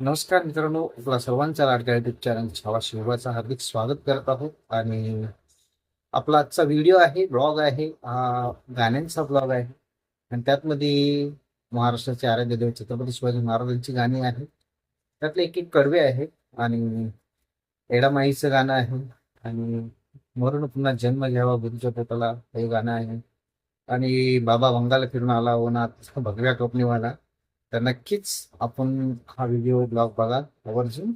नमस्कार मित्रांनो आपला सर्वांचा लाडक्या युट्यूब चॅनल छावा हार्दिक स्वागत करत आहोत. आणि आपला आजचा व्हिडिओ आहे ब्लॉग आहे हा गाण्यांचा ब्लॉग आहे. आणि त्यातमध्ये महाराष्ट्राचे आराध्य देव छत्रपती शिवाजी महाराजांची गाणी आहेत. त्यातले एक एक कडवे आहेत. आणि एडामाईचं गाणं आहे. आणि मरण पुन्हा जन्म घ्यावा गुरुच्या पोटाला हे गाणं आहे. आणि बाबा बंगाला फिरून आला ओनात भगव्या टोपणीवाला तर नक्कीच आपण हा व्हिडिओ ब्लॉग बघा आवर्जून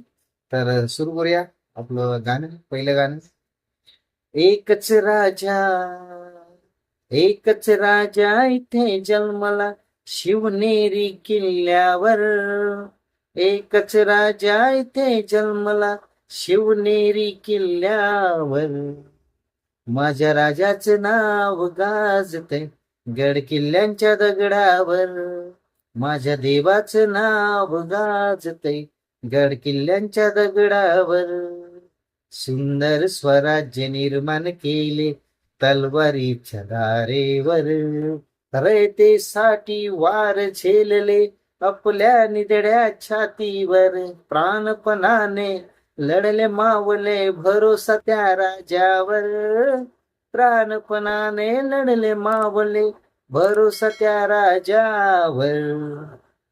तर सुरू करूया आपलं गाणं पहिलं गाणं. एकच राजा एकच राजा इथे जन्मला शिवनेरी किल्ल्यावर. एकच राजा इथे जन्मला शिवनेरी किल्ल्यावर. माझ्या राजाचं नाव गाजते गड किल्ल्यांच्या दगडावर. माझ्या देवाचं नाव गाजते गड किल्ल्यांच्या दगडावर. सुंदर स्वराज्य निर्माण केले तलवारीच्या दारेवर. रयतेसाठी वार झेलले आपल्या निदड्या छातीवर. प्राणपणाने लढले मावले भरोसा त्या राजावर. प्राणपणाने लढले मावले भरोसा त्या राजावर.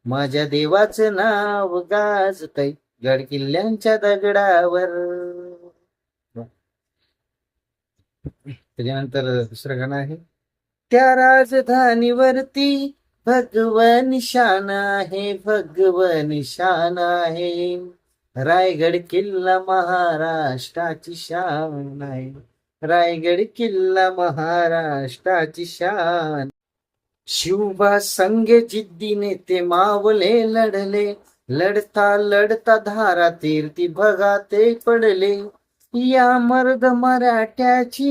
माझ्या देवाचं नाव गाजतय गड किल्ल्यांच्या दगडावर. त्याच्यानंतर दुसरं गाणं आहे. त्या राजधानीवरती भगवन शान आहे भगवन शान आहे. रायगड किल्ला महाराष्ट्राची शान आहे. रायगड किल्ला महाराष्ट्राची शान शिवबा संग जिद्दीने ते मावले लढले लढता लढता धारा तीर्थी बघा ते पडले या मर्द मराठ्याची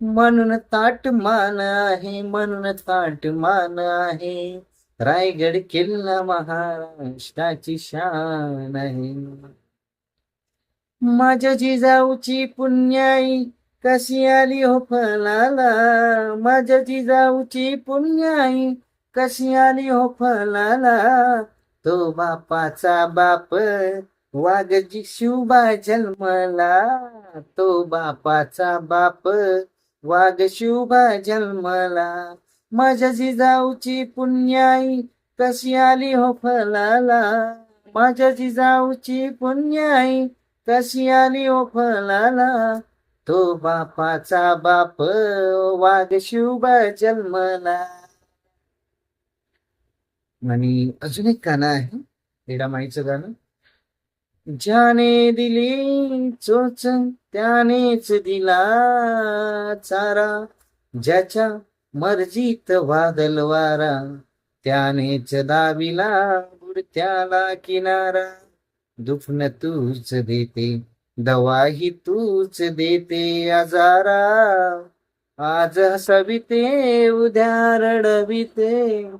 म्हणून ताट मान आहे म्हणून ताट मान आहे रायगड किल्ला महाराष्ट्राची शान आहे माझ्या जिजाऊची पुण्याई कशी आली हो फलाला? माझ्या जिजाऊची पुण्याई. कशी आली हो फलाला? तो बापाचा बाप वाघजी शिवबा जन्मला. तो बापाचा बाप वाघ शिवबा जन्मला. माझ्या जिजाऊची पुण्याई. कशी आली हो फलाला? माझ्या जिजाऊची पुण्याई. कशी आली हो फलाला? तो बापाचा बाप वाघ शिवबा जन्मला. आणि अजून एक गाणं आहे रेडामाईचं गाणं. ज्याने दिली चोच त्यानेच दिला चारा. ज्याच्या मर्जीत वादल वारा त्यानेच दाविला बुडत्याला किनारा. दुखन तूच देते. दवाही तूच देते आजारा. आज हसविते उद्या रडविते.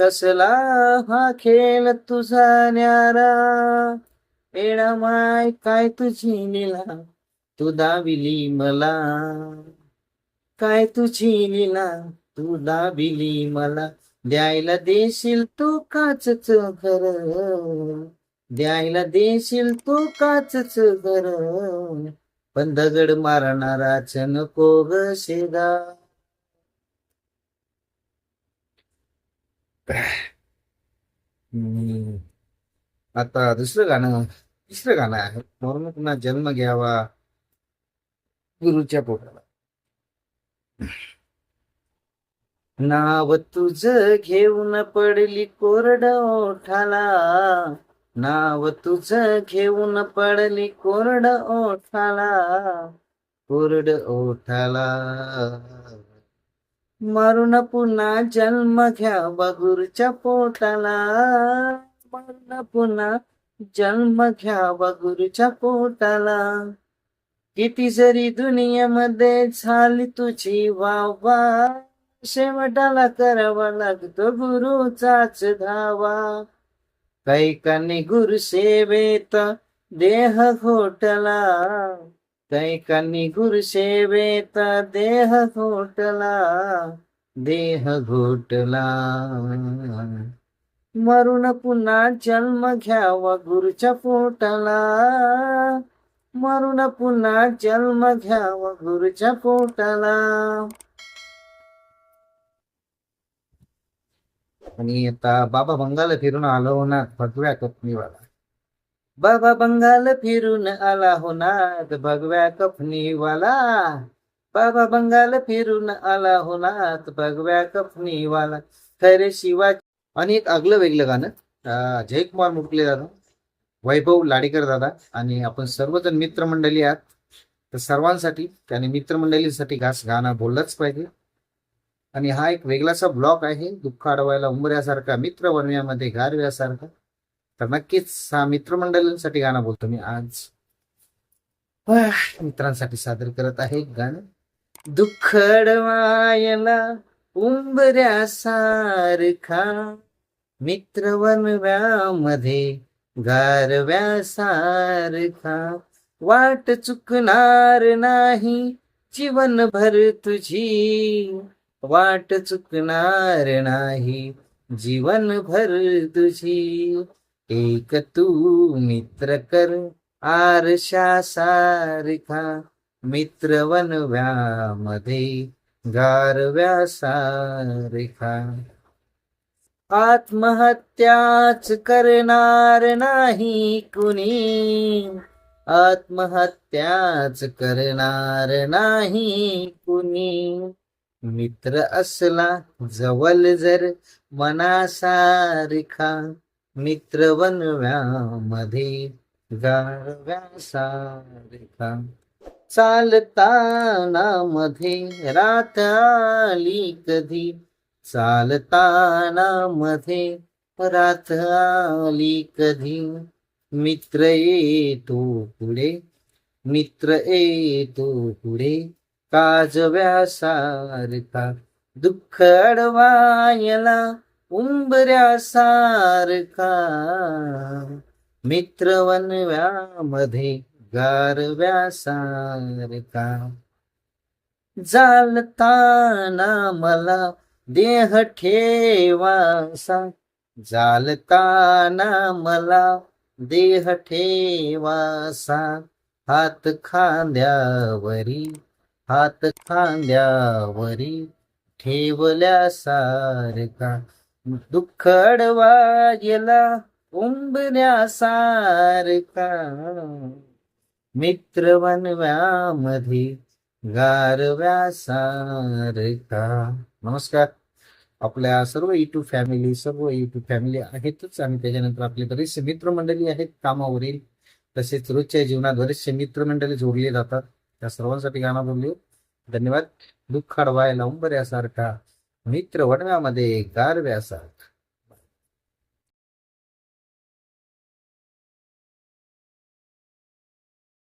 तसला हा खेळ तुझा न्यारा. एडा माय काय तुझी लिला? तू दाविली मला. काय तुझी लिला? तू दाविली मला. द्यायला देशील तू काचच घर. द्यायला देशील तू काचच घर. पण दगड मारणाराच नको ग शेगा. आता दुसरं गाणं तिसरं गाणं आहे. म्हणून पुन्हा जन्म घ्यावा. गुरुच्या पोटाला. नाव तुझ घेऊन पडली कोरड ओठाला. नाव तुझ घेऊन पडली कोरड ओठाला कोरड ओठाला. मरून पुन्हा जन्म घ्या बगुरच्या पोटाला मरून पुन्हा जन्म घ्या बगुरच्या पोटाला. किती जरी दुनियामध्ये झाली तुझी वावा शेवटाला करावा लागतो गुरुचाच धावा. कैकाने गुरु सेवेत देह घोटला कैकांनी गुरु सेवेत देह घोटला देह घोटला मरून पुन्हा जन्म घ्यावा गुरुच्या पोटाला मरून पुन्हा जन्म घ्यावा गुरुच्या पोटाला आणि आता बाबा बंगाल फिरून आलो होणार भगव्या कपनीवाला. बाबा बंगाल फिरून आला होणार भगव्या कपनीवाला. बाबा बंगाल फिरून आला होणार भगव्या कपनीवाला. खरे शिवा आणि एक आगलं वेगळं गाणं जयकुमार मुटले दादा वैभव लाडेकर दादा आणि आपण सर्वजण मित्रमंडळी आहात. तर सर्वांसाठी आणि मित्रमंडळीसाठी घास गाणं बोललंच पाहिजे. आणि हा एक वेगळासा ब्लॉक आहे दुःख अडवायला उंबऱ्यासारखा मित्र वनव्यामध्ये गारव्यासारखा. तर नक्कीच हा मित्रमंडळींसाठी गाणं बोलतो मी आज. मित्रांसाठी सादर करत आहे गाणं. दुःख अडवायला उंबऱ्यासारखा मित्र बनव्यामध्ये गारव्यासारखा. वाट चुकणार नाही जीवनभर तुझी. वाट चुकणार नाही. जीवनभर तुझी. एक तू मित्र कर. आरशा सारखा मित्र वनव्यामध्ये. गारव्या सारखा. आत्महत्याच करणार नाही कुणी. आत्महत्याच करणार नाही कुणी. मित्र असला जवळ जर मनासारखा मित्र बनव्यामध्ये गारव्यासारखा चालताना मध्ये रात आली कधी? चालताना मध्ये रात आली कधी? मित्र येतो पुढे मित्र येतो पुढे. काजव्यासारखा दुःख अडवायला उंबऱ्यासारखा मित्र वनव्यामध्ये गारव्यासारखा जालताना मला देह ठेवासा. जालताना मला देह ठेवासा. हात खांद्यावरी हात खांद्यावरी ठेवल्यासारखा दुःख अडवायला उंबण्यासारखा मित्र वनव्यामध्ये गारव्यासारखा नमस्कार. आपल्या सर्व e युट्यूब फॅमिली सर्व e युट्यूब फॅमिली आहेतच. आणि त्याच्यानंतर आपले बरेचसे मित्रमंडळी आहेत कामावरील. तसेच रोजच्या जीवनात बरेचसे मित्रमंडळी जोडले जातात. त्या सर्वांसाठी गाणं बोलली धन्यवाद. दुःख अडवायला उंबऱ्यासारखा मित्र वडव्यामध्ये गारव्यासारखा.